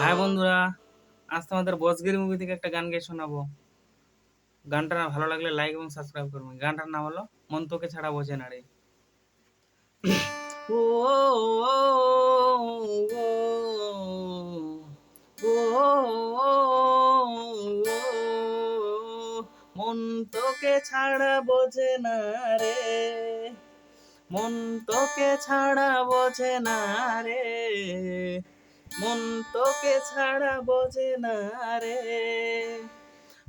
হ্যাঁ বন্ধুরা, আজ তোমাদের বসগিরি মুভি থেকে একটা গান গিয়ে শোনাবো। গানটা ভালো লাগলে লাইক এবং সাবস্ক্রাইব করবেন গানটার নাম হলো মন তোকে ছাড়া বোঝে না রে। মন তোকে ছাড়া বোঝে না রে। মন তোকে ছাড়া বোঝে না রে। মন তোকে ছাড়া বোঝে না রে।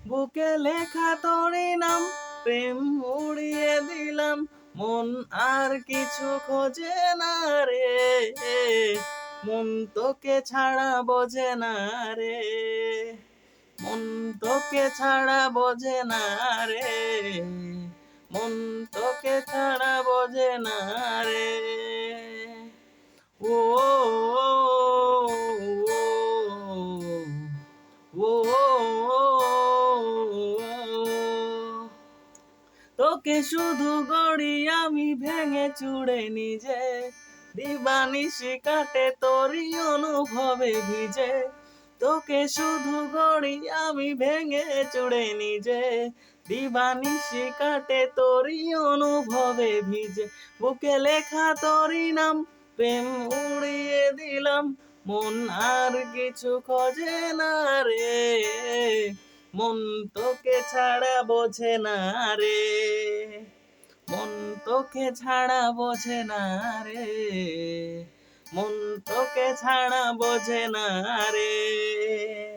বুকে লেখা তোরে নাম, প্রেম উড়িয়ে দিলাম, মন আর কিছু খোঁজে না রে। মন তোকে ছাড়া বোঝে না রে। মন তোকে ছাড়া বোঝে না রে। মন তোকে ছাড়া বোঝে না তোকে শুধু গড়ি আমি ভেঙে চুড়ে নিজে। দিবানিশি কাটে তোরই অনুভবে ভিজে। তোকে শুধু গড়ি আমি ভেঙে চুড়ে নিজে। দিবানিশি কাটে তোরই অনুভবে ভিজে। বুকে লেখা তোরই নাম, প্রেম উড়িয়ে দিলাম। মন আর কিছু খোঁজে না। মন তোকে ছাড়া বোঝে না রে। মন তোকে ছাড়া বোঝে না রে। মন তোকে ছাড়া বোঝে না রে।